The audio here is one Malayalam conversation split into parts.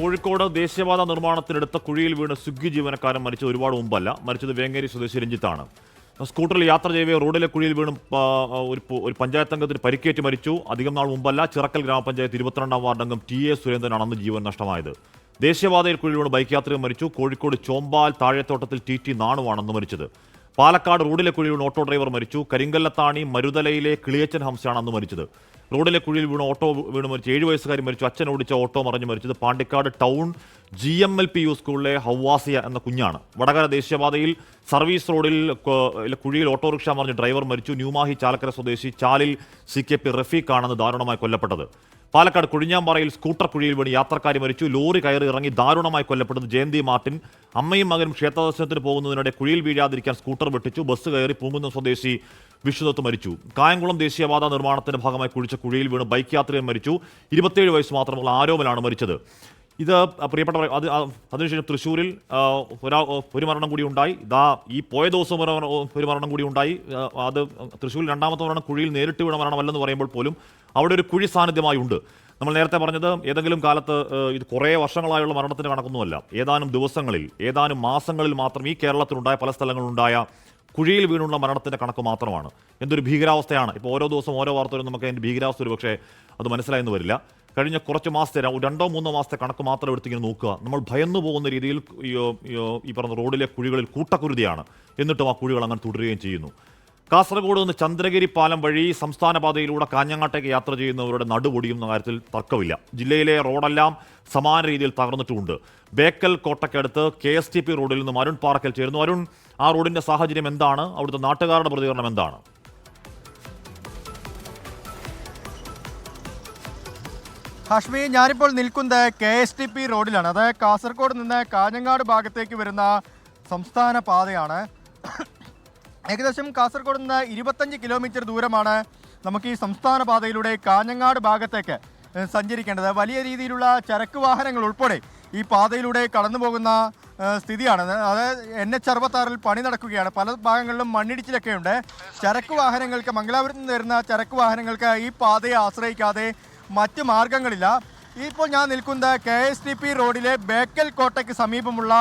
കോഴിക്കോട് ദേശീയപാത നിർമ്മാണത്തിനെടുത്ത കുഴിയിൽ വീണ് സ്വിഗ്ഗി ജീവനക്കാരൻ മരിച്ചത് ഒരുപാട് മുമ്പല്ല. മരിച്ചത് വേങ്ങേരി സ്വദേശി രഞ്ജിത്താണ്. സ്കൂട്ടറിൽ യാത്ര ചെയ്യവേ റോഡിലെ കുഴിയിൽ വീണും ഒരു ഒരു പഞ്ചായത്ത് അംഗത്തിന് പരിക്കേറ്റ് മരിച്ചു. അധികം നാൾ മുമ്പല്ല ചിറക്കൽ ഗ്രാമപഞ്ചായത്ത് ഇരുപത്തിരണ്ടാം വാർഡ് അംഗം ടി എ സുരേന്ദ്രനാണ് അന്ന് ജീവൻ നഷ്ടമായത്. ദേശീയപാതയിൽ കുഴിയിൽ വീണ് ബൈക്ക് യാത്രികൻ മരിച്ചു. കോഴിക്കോട് ചോമ്പാൽ താഴെത്തോട്ടത്തിൽ ടി ടി നാണുവാണെന്ന് മരിച്ചത്. പാലക്കാട് റോഡിലെ കുഴിയിൽ വീണ് ഓട്ടോ ഡ്രൈവർ മരിച്ചു. കരിങ്കല്ലത്താണി മരുതലയിലെ കിളിയച്ചൻ ഹംസയാണ് അന്ന് മരിച്ചത്. റോഡിലെ കുഴിയിൽ വീണ് ഓട്ടോ വീണ് മരിച്ചു. ഏഴ് വയസ്സുകാരി മരിച്ചു. അച്ഛൻ ഓടിച്ച ഓട്ടോ മറിഞ്ഞ് മരിച്ചത് Pandikkad town G M L P U സ്കൂളിലെ ഹവാസിയ എന്ന കുഞ്ഞാണ്. വടകര ദേശീയപാതയിൽ സർവീസ് റോഡിൽ കുഴിയിൽ ഓട്ടോറിക്ഷ മറിഞ്ഞ് ഡ്രൈവർ മരിച്ചു. ന്യൂമാഹി ചാലക്കര സ്വദേശി ചാലിൽ സി കെ പി റഫീഖാണെന്ന് ദാരുണമായി കൊല്ലപ്പെട്ടത്. പാലക്കാട് കുഴിഞ്ഞാമ്പാറയിൽ സ്കൂട്ടർ കുഴിയിൽ വീണ് യാത്രക്കാരി മരിച്ചു. ലോറി കയറി ഇറങ്ങി ദാരുണമായി കൊല്ലപ്പെട്ടത് ജയന്തി മാർട്ടിൻ. അമ്മയും മകനും ക്ഷേത്രദർശനത്തിന് പോകുന്നതിനിടെ കുഴിയിൽ വീഴാതിരിക്കാൻ സ്കൂട്ടർ വെട്ടിച്ചു. ബസ് കയറി പൂങ്കുന്നം സ്വദേശി വിഷ്ണുദത്ത് മരിച്ചു. കായംകുളം ദേശീയപാത നിർമ്മാണത്തിന്റെ ഭാഗമായി കുഴിച്ച കുഴിയിൽ വീണ് ബൈക്ക് യാത്രികൻ മരിച്ചു. ഇരുപത്തിയേഴ് വയസ്സ് മാത്രമുള്ള ആരോമലാണ് മരിച്ചത്. ഇത് പ്രിയപ്പെട്ടവർ അത് അതിനുശേഷം തൃശ്ശൂരിൽ ഒരാ ഒരു മരണം കൂടി ഉണ്ടായി. ഇതാ ഈ പോയ ദിവസം ഒരു ഒരു മരണം കൂടി ഉണ്ടായി. അത് തൃശ്ശൂരിൽ രണ്ടാമത്തെ മരണം കുഴിയിൽ നേരിട്ട് വീണ മരണമല്ലെന്ന് പറയുമ്പോൾ പോലും അവിടെ ഒരു കുഴി സാന്നിധ്യമായി ഉണ്ട്. നമ്മൾ നേരത്തെ പറഞ്ഞത് ഏതെങ്കിലും കാലത്ത് ഇത് കുറേ വർഷങ്ങളായുള്ള മരണത്തിന്റെ കണക്കൊന്നുമല്ല. ഏതാനും ദിവസങ്ങളിൽ ഏതാനും മാസങ്ങളിൽ മാത്രം ഈ കേരളത്തിലുണ്ടായ പല സ്ഥലങ്ങളിലുണ്ടായ കുഴിയിൽ വീണുള്ള മരണത്തിന്റെ കണക്ക് മാത്രമാണ്. എന്തൊരു ഭീകരാവസ്ഥയാണ്. ഇപ്പോൾ ഓരോ ദിവസം ഓരോ വാർത്തകളും നമുക്ക് അതിന്റെ ഭീകരാവസ്ഥ ഒരു പക്ഷേ അത് മനസ്സിലായെന്ന് വരില്ല. കഴിഞ്ഞ കുറച്ച് മാസത്തെ രണ്ടോ മൂന്നോ മാസത്തെ കണക്ക് മാത്രം എടുത്തിങ്ങനെ നോക്കുക. നമ്മൾ ഭയന്നു പോകുന്ന രീതിയിൽ ഈ പറഞ്ഞ റോഡിലെ കുഴികളിൽ കൂട്ടക്കുരുതിയാണ്. എന്നിട്ടും ആ കുഴികൾ അങ്ങനെ തുടരുകയും ചെയ്യുന്നു. കാസർഗോഡ് നിന്ന് ചന്ദ്രഗിരി പാലം വഴി സംസ്ഥാന പാതയിലൂടെ കാഞ്ഞങ്ങാട്ടേക്ക് യാത്ര ചെയ്യുന്നവരുടെ നടുപൊടിയുന്ന കാര്യത്തിൽ തർക്കമില്ല. ജില്ലയിലെ റോഡെല്ലാം സമാന രീതിയിൽ തകർന്നിട്ടുമുണ്ട്. ബേക്കൽ കോട്ടക്കടുത്ത് കെ എസ് ടി പി റോഡിൽ നിന്നും അരുൺ പാറക്കൽ ചേരുന്നു. അരുൺ ആ റോഡിന്റെ സാഹചര്യം എന്താണ്? അവിടുത്തെ നാട്ടുകാരുടെ പ്രതികരണം എന്താണ്? ഹാഷ്മി ഞാനിപ്പോൾ നിൽക്കുന്നത് കെ എസ് ടി പി റോഡിലാണ്. അതായത് കാസർഗോഡ് നിന്ന് കാഞ്ഞങ്ങാട് ഭാഗത്തേക്ക് വരുന്ന സംസ്ഥാന പാതയാണ്. ഏകദേശം കാസർഗോഡ് നിന്ന് ഇരുപത്തഞ്ച് കിലോമീറ്റർ ദൂരമാണ് നമുക്ക് ഈ സംസ്ഥാന പാതയിലൂടെ കാഞ്ഞങ്ങാട് ഭാഗത്തേക്ക് സഞ്ചരിക്കേണ്ടത്. വലിയ രീതിയിലുള്ള ചരക്ക് വാഹനങ്ങൾ ഉൾപ്പെടെ ഈ പാതയിലൂടെ കടന്നു പോകുന്ന സ്ഥിതിയാണ്. അതായത് എൻ എച്ച് അറുപത്താറിൽ പണി നടക്കുകയാണ്. പല ഭാഗങ്ങളിലും മണ്ണിടിച്ചിലൊക്കെ ഉണ്ട് ചരക്ക് വാഹനങ്ങൾക്ക് മംഗലാപുരത്ത് നിന്ന് വരുന്ന ചരക്ക് വാഹനങ്ങൾക്ക് ഈ പാതയെ ആശ്രയിക്കാതെ മറ്റ് മാർഗങ്ങളില്ല. ഇപ്പോൾ ഞാൻ നിൽക്കുന്നത് കെ എസ് ടി പി റോഡിലെ ബേക്കൽ കോട്ടയ്ക്ക് സമീപമുള്ള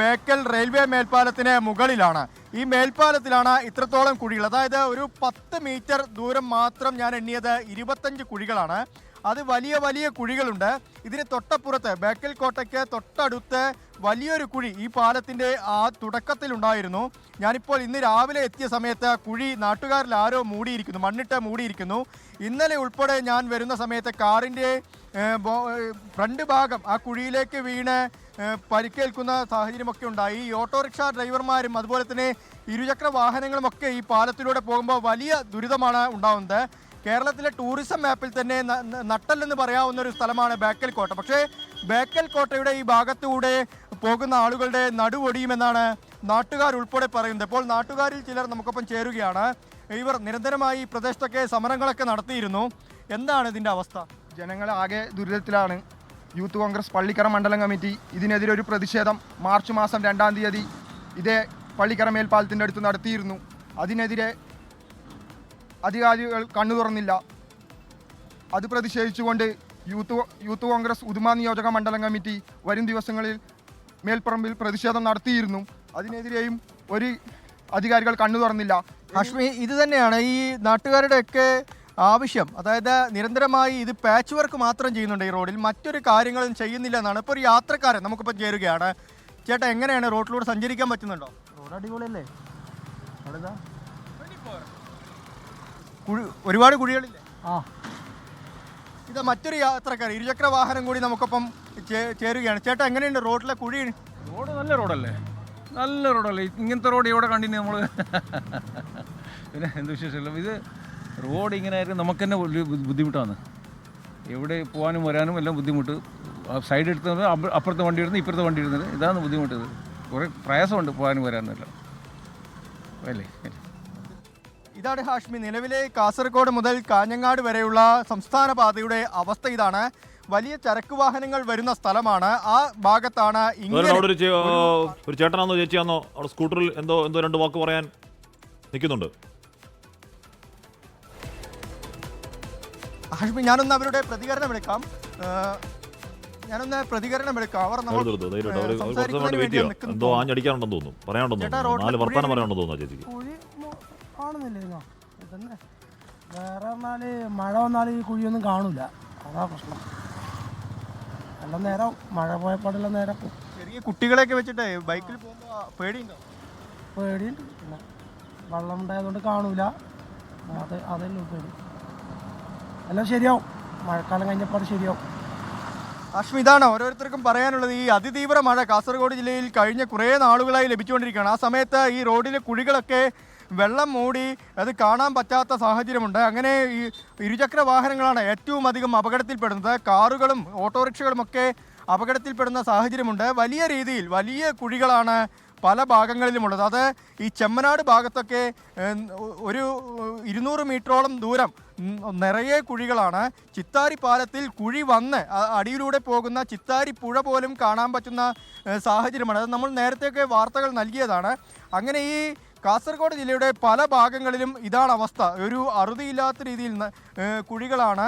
ബേക്കൽ റെയിൽവേ മേൽപ്പാലത്തിന് മുകളിലാണ്. ഈ മേൽപ്പാലത്തിലാണ് ഇത്രത്തോളം കുഴികൾ. അതായത് ഒരു പത്ത് മീറ്റർ ദൂരം മാത്രം ഞാൻ എണ്ണിയത് ഇരുപത്തഞ്ച് കുഴികളാണ്. അത് വലിയ വലിയ കുഴികളുണ്ട്. ഇതിന് തൊട്ടപ്പുറത്ത് ബേക്കൽ കോട്ടയ്ക്ക് തൊട്ടടുത്ത് വലിയൊരു കുഴി ഈ പാലത്തിന്റെ ആ തുടക്കത്തിലുണ്ടായിരുന്നു. ഞാനിപ്പോൾ ഇന്ന് രാവിലെ എത്തിയ സമയത്ത് കുഴി നാട്ടുകാരിൽ ആരോ മൂടിയിരിക്കുന്നു മണ്ണിട്ട് മൂടിയിരിക്കുന്നു. ഇന്നലെ ഉൾപ്പെടെ ഞാൻ വരുന്ന സമയത്ത് കാറിന്റെ ഫ്രണ്ട് ഭാഗം ആ കുഴിയിലേക്ക് വീണ് പരിക്കേൽക്കുന്ന സാഹചര്യമൊക്കെ ഉണ്ടായി. ഈ ഓട്ടോറിക്ഷ ഡ്രൈവർമാരും അതുപോലെ തന്നെ ഇരുചക്ര വാഹനങ്ങളുമൊക്കെ ഈ പാലത്തിലൂടെ പോകുമ്പോൾ വലിയ ദുരിതമാണ് ഉണ്ടാവുന്നത്. കേരളത്തിലെ ടൂറിസം മാപ്പിൽ തന്നെ നട്ടല്ലെന്ന് പറയാവുന്ന ഒരു സ്ഥലമാണ് ബേക്കൽ കോട്ട പക്ഷേ ബേക്കൽ കോട്ടയുടെ ഈ ഭാഗത്തൂടെ പോകുന്ന ആളുകളുടെ നടുവൊടിയുമെന്നാണ് നാട്ടുകാർ ഉൾപ്പെടെ പറയുന്നത്. ഇപ്പോൾ നാട്ടുകാരിൽ ചിലർ നമുക്കൊപ്പം ചേരുകയാണ്. ഇവർ നിരന്തരമായി ഈ പ്രദേശത്തൊക്കെ സമരങ്ങളൊക്കെ നടത്തിയിരുന്നു. എന്താണ് ഇതിന്റെ അവസ്ഥ? ജനങ്ങൾ ആകെ ദുരിതത്തിലാണ്. യൂത്ത് കോൺഗ്രസ് പള്ളിക്കര മണ്ഡലം കമ്മിറ്റി ഇതിനെതിരെ ഒരു പ്രതിഷേധം മാർച്ച് മാസം രണ്ടാം തീയതി ഇതേ പള്ളിക്കര മേൽപ്പാലത്തിന്റെ അടുത്ത് നടത്തിയിരുന്നു. അതിനെതിരെ അധികാരികൾ കണ്ണു തുറന്നില്ല. അത് പ്രതിഷേധിച്ചുകൊണ്ട് യൂത്ത് യൂത്ത് കോൺഗ്രസ് ഉദുമ നിയോജക മണ്ഡലം കമ്മിറ്റി വരും ദിവസങ്ങളിൽ മേൽപ്പറമ്പിൽ പ്രതിഷേധം നടത്തിയിരുന്നു. അതിനെതിരെയും ഒരു അധികാരികൾ കണ്ണു തുറന്നില്ല. ഹഷ്മി ഇത് തന്നെയാണ് ഈ നാട്ടുകാരുടെയൊക്കെ ആവശ്യം. അതായത് നിരന്തരമായി ഇത് പാച്ച് വർക്ക് മാത്രം ചെയ്യുന്നുണ്ട് ഈ റോഡിൽ. മറ്റൊരു കാര്യങ്ങളും ചെയ്യുന്നില്ല എന്നാണ് ഇപ്പോൾ ഒരു യാത്രക്കാരൻ നമുക്കിപ്പോൾ ചേരുകയാണ്. ചേട്ടാ എങ്ങനെയാണ് റോഡിലൂടെ സഞ്ചരിക്കാൻ പറ്റുന്നുണ്ടോ? റോഡ് അടിപൊളിയല്ലേ? കുഴി ഒരുപാട് കുഴികളില്ലേ? ആ. ഇത് മറ്റൊരു യാത്രക്കാർ ഇരുചക്ര വാഹനം കൂടി നമുക്കൊപ്പം ചേരുകയാണ്. ചേട്ടാ എങ്ങനെയുണ്ട് റോഡിലെ കുഴി? റോഡ് നല്ല റോഡല്ലേ? നല്ല റോഡല്ലേ? ഇങ്ങനത്തെ റോഡ് ഇവിടെ കണ്ടിന്യൂ നമ്മൾ പിന്നെ എന്ത് വിശേഷമല്ല ഇത് റോഡ് ഇങ്ങനെ ആയിരുന്നു. നമുക്ക് തന്നെ വലിയ ബുദ്ധി- ബുദ്ധിമുട്ടാണ്. എവിടെ പോകാനും വരാനും എല്ലാം ബുദ്ധിമുട്ട്. സൈഡ് എടുത്തത് അപ്പുറത്തെ വണ്ടി ഇടുന്നത് ഇപ്പുറത്തെ വണ്ടി ഇടുന്നത് ഇതാണ് ബുദ്ധിമുട്ട് ഇത്. കുറേ പ്രയാസമുണ്ട് പോകാനും വരാനും എല്ലാം. അല്ലേ? ഇതാണ് ഹാഷ്മി. നിലവിലെ കാസർഗോഡ് മുതൽ കാഞ്ഞങ്ങാട് വരെയുള്ള സംസ്ഥാന പാതയുടെ അവസ്ഥ ഇതാണ്. വലിയ ചരക്ക് വാഹനങ്ങൾ വരുന്ന സ്ഥലമാണ്. ആ ഭാഗത്താണ് ഒരു ചേട്ടനാന്നോ ചേച്ചിയാന്നോ അവിടെ സ്കൂട്ടറിൽ എന്തോ എന്തോ രണ്ട് വാക്ക് പറയാൻ നിൽക്കുന്നുണ്ട്. ഹാഷ്മി ഞാനൊന്ന് അവരുടെ പ്രതികരണം എടുക്കാം. ഞാനൊന്ന് പ്രതികരണം എടുക്കാം. അവർ എന്തോ ആഞ്ഞടിക്കാനുണ്ടെന്ന് തോന്നുന്നു. പറയാനുണ്ടെന്ന് തോന്നുന്നു. നാല് പറയാനുണ്ടെന്ന് തോന്നുന്നു ചേച്ചിക്ക്. മൊ- ഇതന്നെ. വേറെ വന്നാൽ മഴ വന്നാൽ ഈ കുഴിയൊന്നും കാണൂല. അതാ പ്രശ്നം. നല്ല നേരം മഴ പോയപ്പാടുള്ള നേരം. ചെറിയ കുട്ടികളെയൊക്കെ വെച്ചിട്ട് ബൈക്കിൽ പോകുമ്പോൾ പേടിയുണ്ടോ? പേടിയുണ്ട്. പിന്നെ വെള്ളം ഉണ്ടായതുകൊണ്ട് കാണൂല. അത് അതല്ലേ പേടി. എല്ലാം ശരിയാവും. മഴക്കാലം കഴിഞ്ഞപ്പോൾ ശരിയാവും. അശ്മി ഇതാണ് ഓരോരുത്തർക്കും പറയാനുള്ളത് ഈ അതിതീവ്ര മഴ കാസർഗോഡ് ജില്ലയിൽ കഴിഞ്ഞ കുറേ നാളുകളായി ലഭിച്ചുകൊണ്ടിരിക്കുകയാണ്. ആ സമയത്ത് ഈ റോഡിലെ കുഴികളൊക്കെ വെള്ളം മൂടി അത് കാണാൻ പറ്റാത്ത സാഹചര്യമുണ്ട്. അങ്ങനെ ഈ ഇരുചക്ര വാഹനങ്ങളാണ് ഏറ്റവും അധികം അപകടത്തിൽപ്പെടുന്നത്. കാറുകളും ഓട്ടോറിക്ഷകളുമൊക്കെ അപകടത്തിൽപ്പെടുന്ന സാഹചര്യമുണ്ട്. വലിയ രീതിയിൽ വലിയ കുഴികളാണ് പല ഭാഗങ്ങളിലുമുള്ളത്. അത് ഈ ചെമ്മനാട് ഭാഗത്തൊക്കെ ഒരു ഇരുന്നൂറ് മീറ്ററോളം ദൂരം നിറയെ കുഴികളാണ്. ചിത്താരി പാലത്തിൽ കുഴി വന്ന് അടിയിലൂടെ പോകുന്ന ചിത്താരി പുഴ പോലും കാണാൻ പറ്റുന്ന സാഹചര്യമാണ്. അത് നമ്മൾ നേരത്തെയൊക്കെ വാർത്തകൾ നൽകിയതാണ്. അങ്ങനെ ഈ കാസർഗോഡ് ജില്ലയുടെ പല ഭാഗങ്ങളിലും ഇതാണ് അവസ്ഥ. ഒരു അറുതിയില്ലാത്ത രീതിയിൽ കുഴികളാണ്.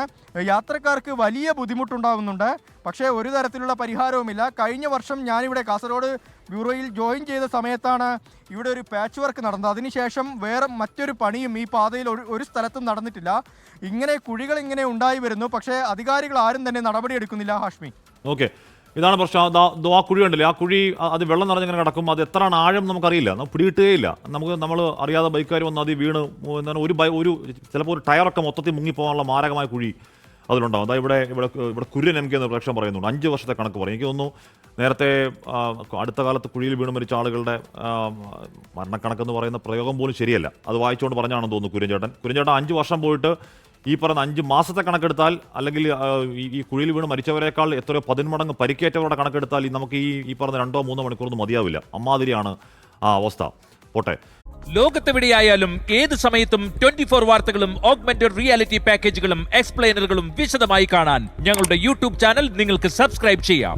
യാത്രക്കാർക്ക് വലിയ ബുദ്ധിമുട്ടുണ്ടാകുന്നുണ്ട് പക്ഷേ ഒരു തരത്തിലുള്ള പരിഹാരവുമില്ല. കഴിഞ്ഞ വർഷം ഞാനിവിടെ കാസർഗോഡ് ബ്യൂറോയിൽ ജോയിൻ ചെയ്ത സമയത്താണ് ഇവിടെ ഒരു പാച്ച് വർക്ക് നടന്നത്. അതിനുശേഷം വേറെ മറ്റൊരു പണിയും ഈ പാതയിൽ ഒരു സ്ഥലത്തും നടന്നിട്ടില്ല. ഇങ്ങനെ കുഴികൾ ഇങ്ങനെ ഉണ്ടായി വരുന്നു. പക്ഷേ അധികാരികൾ ആരും തന്നെ നടപടി എടുക്കുന്നില്ല ഹാഷ്മി. ഓക്കെ. ഇതാണ് പ്രശ്നം. ആ കുഴി ഉണ്ടല്ലേ? ആ കുഴി അത് വെള്ളം നിറഞ്ഞിങ്ങനെ കിടക്കും? അത് എത്രയാണ് ആഴം നമുക്കറിയില്ല. നമുക്ക് പിടികിട്ടുകയില്ല. നമുക്ക് നമ്മൾ അറിയാതെ ബൈക്കുകാർ വന്ന് അത് വീണ് എന്താണ് ഒരു ബൈ ഒരു ചിലപ്പോൾ ഒരു ടയറൊക്കെ മൊത്തത്തിൽ മുങ്ങിപ്പോകാനുള്ള മാരകമായ കുഴി അതിലുണ്ടാവും. അതായത് ഇവിടെ ഇവിടെ ഇവിടെ കുര്യൻ എം കെ എന്ന് പ്രേക്ഷകൻ പറയുന്നുണ്ട്. അഞ്ച് വർഷത്തെ കണക്ക് പറയും. എനിക്ക് തോന്നുന്നു നേരത്തെ അടുത്ത കാലത്ത് കുഴിയിൽ വീണ് മരിച്ച ആളുകളുടെ മരണക്കണക്കെന്ന് പറയുന്ന പ്രയോഗം പോലും ശരിയല്ല. അത് വായിച്ചുകൊണ്ട് പറഞ്ഞാണെന്ന് തോന്നുന്നു കുര്യൻ ചേട്ടൻ കുര്യൻ ചേട്ടൻ അഞ്ച് വർഷം പോയിട്ട് ഈ പറഞ്ഞ അഞ്ച് മാസത്തെ കണക്കെടുത്താൽ അല്ലെങ്കിൽ ഈ- കുഴിയിൽ വീണ് മരിച്ചവരെക്കാൾ എത്രയോ പതിന്മടങ്ങ് പരിക്കേറ്റവരുടെ കണക്കെടുത്താൽ നമുക്ക് ഈ ഈ പറഞ്ഞ രണ്ടോ മൂന്നോ മണിക്കൂറൊന്നും മതിയാവില്ല. അമ്മാതിരിയാണ് ആ അവസ്ഥ. പോട്ടെ. ലോകത്തെവിടെയായാലും ഏത് സമയത്തും ട്വന്റി ഫോർ വാർത്തകളും ഓഗ്മെന്റഡ് റിയാലിറ്റി പാക്കേജുകളും എക്സ്പ്ലെയിനറുകളും വിശദമായി കാണാൻ ഞങ്ങളുടെ യൂട്യൂബ് ചാനൽ നിങ്ങൾക്ക് സബ്സ്ക്രൈബ് ചെയ്യാം.